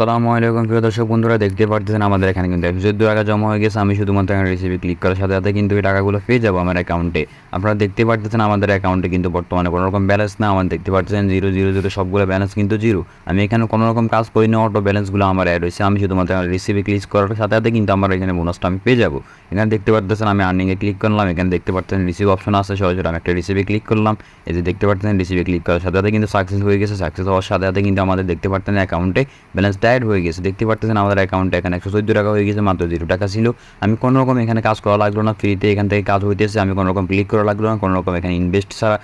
সালামু আলাইকুম প্রিয় দর্শক বন্ধুরা, দেখতে পারতেছেন আমাদের এখানে কিন্তু একশো চোদ্দ টাকা জমা হয়ে গেছে। আমি শুধুমাত্র এখানে রেসিপি ক্লিক করার সাথে সাথে কিন্তু এই টাকাগুলো পেয়ে যাব আমার অ্যাকাউন্টে আপনারা দেখতে পারতেছেন আমাদের অ্যাকাউন্টে কিন্তু বর্তমানে কোনো রকম ব্যালেন্স না। আমার দেখতে পাচ্ছেন জিরো জিরো জিরো সবগুলো ব্যালেন্স কিন্তু জিরো আমি এখানে কোনো রকম কাজ করি না অটো ব্যালেন্সগুলো আমার অ্যাড হয়েছে। আমি শুধুমাত্র রেসিপি ক্লিক করার সাথে সাথে কিন্তু আমার এখানে বোনাসটা আমি পেয়ে যাব। এখানে দেখতে পারতেছেন আমি আর্নিংয়ে ক্লিক করলাম। এখানে দেখতে পাচ্ছেন রিসিভ অপশন আছে সরাসরি আমি একটা রিসিপি ক্লিক করলাম। এই যে দেখতে পাচ্ছেন রিসিপি ক্লিক করার সাথে সাথে কিন্তু সাকসেস হয়ে গেছে। সাকসেস হওয়ার সাথে সাথে কিন্তু আমাদের দেখতে পাচ্ছেন অ্যাকাউন্টে ব্যালেন্স অ্যাড হয়ে গেছে। দেখতে পারতেছেন আমাদের অ্যাকাউন্টে এখানে। একশো চোদ্দ টাকা হয়ে গেছে মাত্র জিরো টাকা ছিল। আমি কোনো রকম এখানে কাজ করা লাগল না। ফ্রিতে এখান থেকে কাজ হইতেছে। আমি কোনো রকম ক্লিক করা লাগল না। কোনো রকম এখানে ইনভেস্ট ছাড়া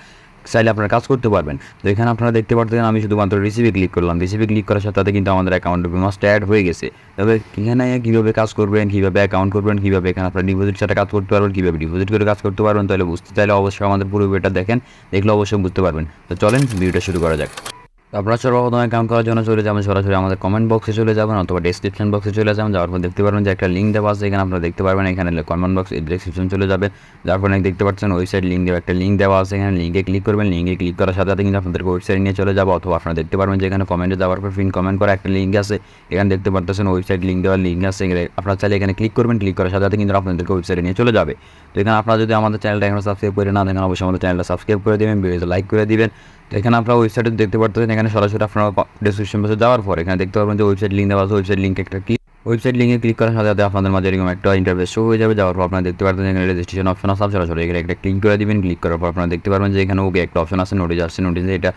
চাইলে আপনারা কাজ করতে পারবেন। তো এখানে আপনারা দেখতে পারতেন আমি শুধুমাত্র রিসিপি ক্লিক করলাম। রিসিপি ক্লিক করার সাথে কিন্তু আমাদের অ্যাকাউন্টে মাস্ট অ্যাড হয়ে গেছে। তবে এখানে কীভাবে কাজ করবেন, কীভাবে অ্যাকাউন্ট করবেন, কীভাবে এখানে আপনারা ডিপোজিট ছাড়া কাজ করতে পারবেন, কীভাবে ডিপোজিট করে কাজ করতে পারবেন, তাহলে বুঝতে চাইলে অবশ্যই আমাদের পুরো ভিডিওটা দেখেন। দেখলে অবশ্যই বুঝতে পারবেন। তো চলেন ভিডিওটা শুরু করা যাক। আপনারা সর্বপ্রথম কাম করার জন্য চলে যাবেন, সরাসরি আমাদের কমেন্ট বক্সে চলে যাবেন অথবা ডেসক্রিপশন বক্সে চলে যাবেন। যাওয়ার পর দেখতে পারবেন যে একটা লিঙ্ক দেওয়া আছে, এখানে আপনারা দেখতে পারবেন, এখানে কমেন্ট বক্স ডেসক্রিপশন চলে যাবে। যার পর দেখতে পাচ্ছেন ওয়েবসাইট লিঙ্ক দেওয়া, একটা লিঙ্ক দেওয়া আছে, এখানে লিঙ্কে ক্লিক করবেন। লিঙ্কে ক্লিক করার সাথে সাথে কিন্তু আপনাদের ওয়েবসাইট নিয়ে চলে যাব। অথবা আপনারা দেখতে পারবেন যে এখানে কমেন্টে যাওয়ার পর ফিন কমেন্ট করা একটা লিঙ্ক আছে। এখানে দেখতে পারতেছেন ওয়েবসাইট লিঙ্ক দেওয়ার লিঙ্ক আছে। আপনারা চাইলে এখানে ক্লিক করবেন ক্লিক করার সাথে সাথে কিন্তু আপনাদেরকে ওয়েবসাইটে নিয়ে চলে যাবে। তো এখানে আপনারা যদি আমাদের চ্যানেলটা এখানে সাবস্ক্রাইব করে না দেখেন অবশ্যই আমাদের চ্যানেলটা সাবস্ক্রাইব করে দেবেন ভিডিওতে লাইক করে দিবেন। এখানে আপনারা ওয়েবসাইটে দেখতে পারতেছেন, এখানে সরাসরি আপনারা ডিসক্রিপশন বক্সে যাওয়ার পর এখানে দেখতে পারবেন যে ওয়েবসাইট লিঙ্ক দেওয়া আছে ওয়েবসাইট লিঙ্ক একটা ক্লিক ওয়েবসাইট লিঙ্কে ক্লিক করার সাথে সাথে আপনাদের মাঝে এরকম একটা ইন্টারভেস শো হয়ে যাবে, যাওয়ার পর আপনারা দেখতে পারবেন এখানে রেজিস্ট্রেশন অপশন আছে, সরাসরি এখানে একটা ক্লিক করে দিবেন ক্লিক করার পর আপনারা দেখতে পারবেন যে এখানে ওকে একটা অপশন আছে নোটিস আসছে নোটিস এটা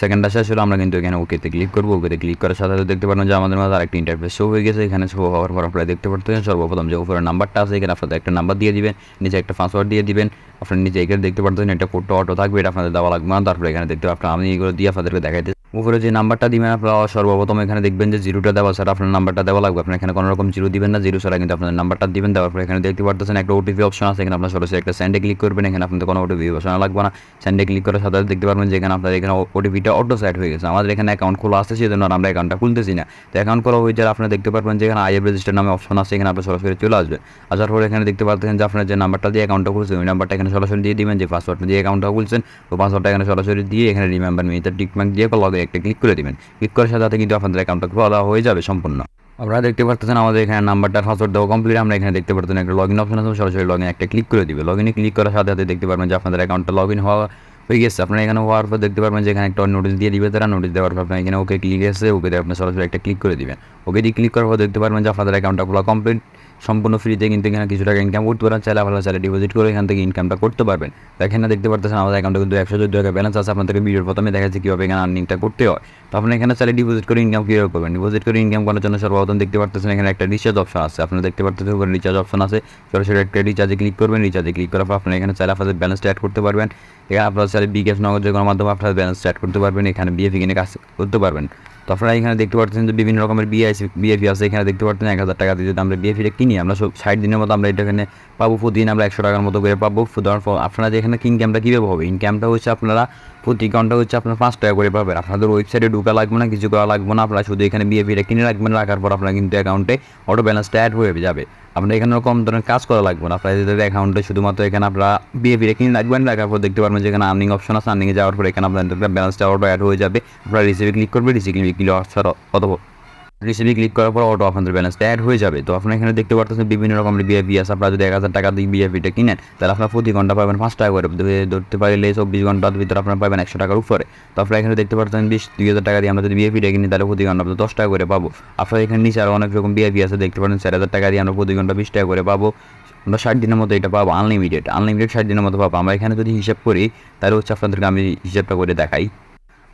সেকেন্ড আসে আসলে আমরা কিন্তু এখানে ওকেতে ক্লিক করব। ওকেতে ক্লিক করার সাথে সাথে দেখতে পারবেন যে আমাদের মাঝে আরেকটি ইন্টারফেস শো হয়ে গেছে। এখানে শো হওয়ার পর আপনারা দেখতে পারতেছেন, সর্বপ্রথম যে উপরে নাম্বারটা আছে, এখানে আপনাদের একটা নাম্বার দিয়ে দিবেন, নিচে একটা পাসওয়ার্ড দিয়ে দিবেন। আপনার নিজে এখানে দেখতে পারতেন একটা ফটো অটো থাকবে, এটা আপনাদের দেওয়া লাগবে না। তারপরে এখানে দেখতে আপনার আমি এগুলো দিয়ে আপনাদেরকে দেখাইতে উপরে যে নাম্বারটা দিবেন আপনারা সর্বপ্রথম এখানে দেখবেন যে জিরোটা দেওয়া ছাড়া আপনার নাম্বারটা দেওয়া লাগবে। আপনার এখানে কোনো রকম জিরো দিবেন না, জিরো ছাড়া কিন্তু আপনার নাম্বারটা দিবেন। দেওয়ার পরে এখানে দেখতে পারতেছেন একটা ওটিপি অপশন আছে, এখানে আপনার সরাসরি একটা স্যান্ডে ক্লিক করবেন, এখানে আপনাদের কোনো ওটিপি অপশন লাগবে না। স্যান্ডে ক্লিক করার সাথে দেখতে পারবেন যে এখানে আপনার এখানে ওটিপিটা অটো সাইড হয়ে গেছে। আমাদের এখানে অ্যাকাউন্ট খোলা আছে, সেজন্য আর আমরা অ্যাকাউন্টটা খুলতেছি না। তো অ্যাকাউন্ট খোলা হয়ে যারা আপনারা দেখতে পারবেন যে এখানে আইএফ রেজিস্টার নামে অপশন আছে, এখানে আপনার সরাসরি চলে আসবে। আসার পরে এখানে দেখতে পারতেছেন যে আপনার যে নাম্বারটা দিয়ে অ্যাকাউন্টটা খুলছেন, ওই নাম্বারটা এখানে সরাসরি দিয়ে দিবেন, যে পাসওয়ার্ডটা দিয়ে অ্যাকাউন্টটা খুলছেন, তো পাসওয়ার্ডটা এখানে সরাসরি দিয়ে এখানে রিমেম্বার মিটার টিকমার্ক দিয়ে লগে একটা ক্লিক করে দিবেন। ক্লিক করার সাথে সাথে কিন্তু আপনাদের অ্যাকাউন্টটা খোলা হয়ে যাবে সম্পূর্ণ। আপনারা দেখতে পারতেছেন আমাদের এখানে নাম্বারটা পাসওয়ার্ড দেওয়া কমপ্লিট আমরা এখানে দেখতে পারতেন একটা লগ ইন অপশন আছে। সরাসরি লগ ইন একটা ক্লিক করে দিবে। লগ ইনে ক্লিক করার সাথে সাথে দেখতে পারবেন যে আপনাদের অ্যাকাউন্টটা লগ ইন হওয়া হয়ে গেছে। আপনারা এখানে হওয়ার পর দেখতে পারবেন যে এখানে একটা নোটিস দিয়ে দিবে তারা। নোটিস দেওয়ার পর আপনার এখানে ওকে ক্লিক এসে ওকে দিয়ে আপনার সরাসরি একটা ক্লিক করে দিবেন। ওকে দিয়ে ক্লিক করার পর দেখতে পারবেন যে আপনাদের অ্যাকাউন্টটা পুরো কমপ্লিট সম্পূর্ণ ফ্রিতে কিন্তু এখানে কিছু টাকা ইনকাম করতে পারেন, চাইলে আপনারা চাইলে ডিপোজিট করে এখান থেকে ইনকামটা করতে পারবেন। দেখেন না, দেখতে পারতেছেন আমাদের অ্যাকাউন্টে কিন্তু একশো চোদ্দ টাকা ব্যালেন্স আছে। আপনাদেরকে ভিডিওর প্রথমে দেখাচ্ছি কীভাবে এখানে আর্নিংটা করতে হয়। তো আপনি এখানে চাইলে ডিপোজিট করে ইনকাম কীভাবে করবেন? ডিপোজিট করে ইনকাম করার জন্য সর্বপ্রথম দেখতে পারতেছেন এখানে একটা রিচার্জ অপশন আছে। আপনারা দেখতে পারতেছেন রিচার্জ অপশন আছে। সরাসরি একটা রিচার্জে ক্লিক করবেন। রিচার্জে ক্লিক করার পর আপনি এখানে চাইলে আপনাদের ব্যালেন্সটা অ্যাড করতে পারবেন। এখানে আপনারা চাইলে বিকাশ নগদ যে মাধ্যমে আপনারা ব্যালেন্স অ্যাড করতে পারবেন। এখানে বিএফি কিনে কাজ করতে পারবেন। তো আপনারা এখানে দেখতে পাচ্ছেন যে বিভিন্ন রকমের বিআইসি বিএফি আছে, এখানে দেখতে পাচ্ছেন এক হাজার টাকা দিয়ে যদি আমরা বিএফিটা কিনি, আমরা সব ষাট দিনের মতো আমরা এটা এখানে পাবো, প্রতিদিন আমরা একশো টাকার মতো করে পাবো। ধরুন আপনারা যে এখানে ইনকামটা কীভাবে হবে? ইনকামটা হচ্ছে আপনারা প্রতি ঘণ্টা হচ্ছে আপনার পাঁচ টাকা করে পাবেন। আপনাদের ওয়েবসাইটে ঢুকা লাগবে না, কিছু করা লাগবে না, আপনারা শুধু এখানে বিএফিটা কিনে রাখবেন, রাখার পর আপনারা কিন্তু অ্যাকাউন্টে অটো ব্যালেন্সটা অ্যাড হয়ে যাবে। আপনার এখানে কম ধরনের কাজ করা লাগবে না। আপনার আপনাদের অ্যাকাউন্টে শুধুমাত্র এখানে আপনারা বিএফিটা কিনে রাখবেন, রাখার পর দেখতে পারবেন যেখানে আর্নিং অপশন আছে। আর্নিংয়ে যাওয়ার পর এখানে আপনার ব্যালেন্সটা অটো অ্যাড হয়ে যাবে। আপনারা রিসিভে ক্লিক করবে রিসিভ ক্লিক অথবা রিসিভে ক্লিক করার পর অটো আপনাদের ব্যালেন্সটা অ্যাড হয়ে যাবে। তো আপনারা এখানে দেখতে পারতেছেন বিভিন্ন রকমের বিএফি আছে। আপনারা যদি এক হাজার টাকা দিয়ে বিএফিটা কিনেন, তাহলে আপনার প্রতি ঘণ্টা পাবেন পাঁচ টাকা করে। ধরতে পারলে চব্বিশ ঘণ্টার ভিতরে আপনারা পাবেন একশো টাকার উপরে। তো আপনারা এখানে দেখতে পারতেন বিশ, দুই হাজার টাকা দিয়ে আমরা যদি বিএফিটা কিনি, তাহলে প্রতি ঘণ্টা আপনার দশ টাকা করে পাবো। আপনারা এখানে নিচে আরও অনেক রকম বিএফি আছে, দেখতে পারেন চার হাজার টাকা দিয়ে আমরা প্রতি ঘণ্টা বিশ টাকা করে পাবো। আমরা ষাট দিনের মতো এটা পাবো আনলিমিটেড আনলিমিটেড ষাট দিনের মতো পাবো। আমরা এখানে যদি হিসাব করি, তাহলে হচ্ছে আপনাদেরকে আমি হিসাবটা করে দেখাই।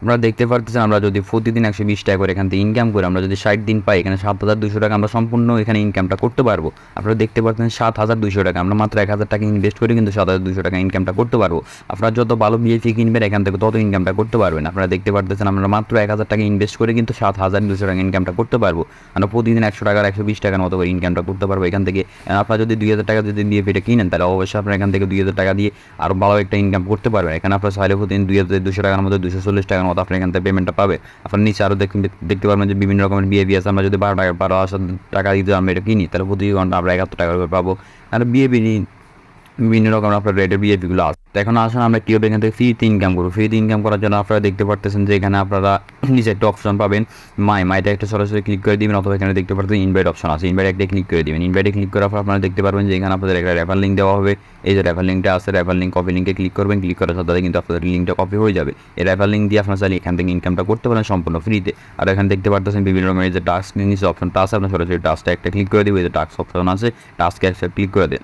আমরা দেখতে পারতেছেন আমরা যদি প্রতিদিন একশো বিশ টাকা করে এখান থেকে ইনকাম করি, আমরা যদি ষাট দিন পাই, এখানে সাত হাজার দুশো টাকা আমরা সম্পূর্ণ এখানে ইনকামটা করতে পারব। আপনারা দেখতে পারতেন সাত হাজার দুশো টাকা, আমরা মাত্র এক হাজার টাকা ইনভেস্ট করে কিন্তু সাত হাজার দুশো টাকা ইনকামটা করতে পারব। আপনারা যত ভালো বিএফি কিনবেন, এখান থেকে তত ইনকামটা করতে পারবেন। আপনারা দেখতে পারতেছেন আমরা মাত্র এক হাজার টাকা ইনভেস্ট করে কিন্তু সাত হাজার দুশো টাকা ইনকামটা করতে পারব। আমরা প্রতিদিন একশো টাকার, একশো বিশ টাকার মতো করে ইনকামটা করতে পারব এখান থেকে। আপনারা যদি দুই হাজার টাকা যদি বিএফিটা কিনেন, তাহলে অবশ্যই আপনারা এখান থেকে দুই হাজার টাকা দিয়ে আরও ভালো একটা ইনকাম করতে পারবেন। এখানে আপনার চাইলে প্রতিদিন দুই হাজার দুশো টাকার মতো দুশো চল্লিশ টাকার মতো আপনার এখান থেকে পেমেন্টটা পাবে। আপনার নিচে আরও দেখতে পারবেন যে বিভিন্ন রকমের বিএবি আছে আমরা যদি বারো টাকা, বারো হাজার টাকা দিতে আমরা এটা কিনি, তাহলে প্রতি ঘণ্টা আমরা একাত্তর টাকা করে পাবো। আর বিএবি বিভিন্ন রকম আপনার রেটের বিএপিগুলো আছে। তো এখন আসুন আমরা কীভাবে এখান থেকে ফ্রিতে ইনকাম করব? ফ্রিতে ইনকাম করার জন্য আপনারা দেখতে পারতেছেন যে এখানে আপনারা নিচে একটা অপশন পাবেন মাই মাইটা একটা সরাসরি ক্লিক করে দিবেন অথবা এখানে দেখতে পারতেন ইনভাইট অপশন আছে। ইনভাইট একটা ক্লিক করে দিবেন। ইনভাইটে ক্লিক করার পর আপনারা দেখতে পারবেন যে এখানে আপনাদের একটা রেফার লিঙ্ক দেওয়া হবে। এই যে রেফার লিঙ্কটা আছে রেফার লিঙ্ক কপি লিঙ্কে ক্লিক করবেন। ক্লিক করার সাথে কিন্তু আপনাদের লিঙ্কটা কপি হয়ে যাবে। এই রেফার লিঙ্ক দিয়ে আপনারা চাইলে এখান থেকে ইনকামটা করতে পারেন সম্পূর্ণ ফ্রিতে আর এখানে দেখতে পারতেছেন বিভিন্ন রকমের যে টাস্ক নিচে অপশনটা আছে। আপনার সরাসরি টাস্কটা একটা ক্লিক করে দিবে যে টাস্ক অপশন আছে টাস্কে একটা ক্লিক করে দেন।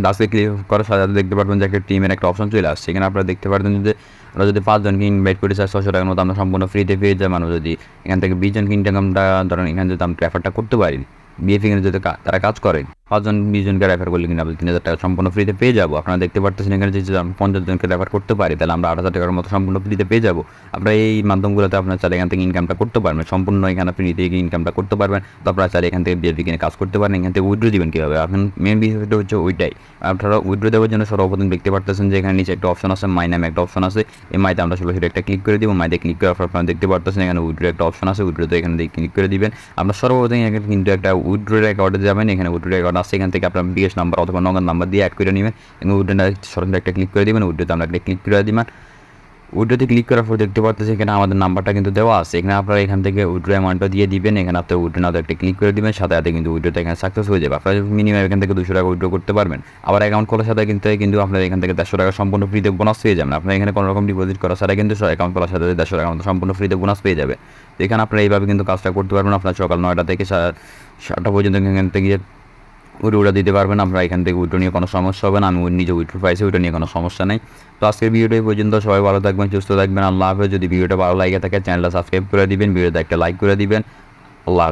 ডাস্কে ক্লিক করার সাথে সাথে দেখতে পারবেন যে একটা টিমের একটা অপশন চলে আসছে। এখানে আপনারা দেখতে পারবেন যে আমরা যদি পাঁচজনকে ইনভাইট করি চার ছশো টাকার মতো আমরা সম্পূর্ণ ফ্রিতে পেয়ে যাই মানুষ যদি এখান থেকে বিশজনকে ইনকামটা ধরেন এখানে যদি আমরা প্রেফারটা করতে পারি বিএফ এখানে যদি তারা কাজ করে, পাঁচজন বিশজনকে রেফার করলে কিন্তু আমরা তিন হাজার টাকা সম্পূর্ণ ফ্রিতে পেয়ে যাব। আপনারা দেখতে পারতেছেন এখানে যদি আমরা পঞ্চাশ জনকে রেফার করতে পারি, তাহলে আমরা আট হাজার টাকার মতো সম্পূর্ণ ফ্রিতে পেয়ে যাব। আপনারা এই মাধ্যমগুলোতে আপনারা চাইলে এখান থেকে ইনকামটা করতে পারবেন। সম্পূর্ণ এখানে আপনি ফ্রিতে ইনকামটা করতে পারবেন। তো আপনারা চাইলে এখান থেকে বিএফ কিনে কাজ করতে পারেন। এখান থেকে উইড্রো দিবেন কীভাবে? এখন মেন বিষয়টা হচ্ছে ওইটাই। আপনারা উইড্রো দেওয়ার জন্য সর্বপ্রথম দেখতে পারতেছেন যে এখানে নিচে একটা অপশন আছে মাই নামে একটা অপশন আছে। এই মাইতে আমরা সরাসরি একটা ক্লিক করে দিব। মাইতে ক্লিক পর আপনারা দেখতে পারতেছেন এখানে উইড্রো একটা অপশন আছে। উইড্রোতে এখানে ক্লিক করে দিবেন। আপনার সর্বপ্রথম এখানে কিন্তু একটা উইড্রোর অ্যাকাউন্টে যাবেন, এখানে উইড্রোর অ্যাকাউন্ট আছে, এখান থেকে আপনার বিএস নাম্বার অথবা নগদ নাম্বার দিয়ে অ্যাড করে নেবেন, এবং উইড্রোটা সরাসরি একটা ক্লিক করে দিবেন উইড্রোতে আমরা একটা ক্লিক করে দিবেন। উইড্রোতে ক্লিক করার পর দেখতে পাচ্ছেন এখানে আমাদের নাম্বারটা কিন্তু দেওয়া আছে, এখানে আপনারা এখান থেকে উইড্রো অ্যামাউন্টটা দিয়ে দিবেন, এখানে আপনার উইড্রো নাতে একটা ক্লিক করে দিবেন, সাথে সাথে কিন্তু উইড্রোটা এখানে সাকসেস হয়ে যাবে। আপনারা মিনিমাম এখান থেকে দুশো টাকা উইড্রো করতে পারবেন। আবার অ্যাকাউন্ট খোলার সাথে কিন্তু কিন্তু আপনারা এখান থেকে দেড়শো টাকা সম্পূর্ণ ফ্রিতে বোনাস পেয়ে যাবেন। আপনার এখানে কোনো রকম ডিপোজিট করা ছাড়া কিন্তু অ্যাকাউন্ট খোলার সাথে দেড়শো টাকা সম্পূর্ণ ফ্রিতে বোনাস পেয়ে যাবে। এখানে আপনারা এইভাবে কিন্তু কাজটা করতে পারবেন। আপনার সকাল নয়টা থেকে সাতটা পর্যন্ত এখান থেকে উইড্রোটা দিতে পারবেন। আপনারা এখান থেকে উইড্রো নিয়ে কোনো সমস্যা হবে না। আমি নিজে উইড্রো পাইছি ওইটা নিয়ে কোনো সমস্যা নেই। তো আজকের ভিডিওটা এই পর্যন্ত। সবাই ভালো থাকবেন, সুস্থ থাকবেন। আল্লাহ হাফেজ। যদি ভিডিওটা ভালো লাগে থাকে চ্যানেলটা সাবস্ক্রাইব করে দিবেন। ভিডিওতে একটা লাইক করে দিবেন। আল্লাহ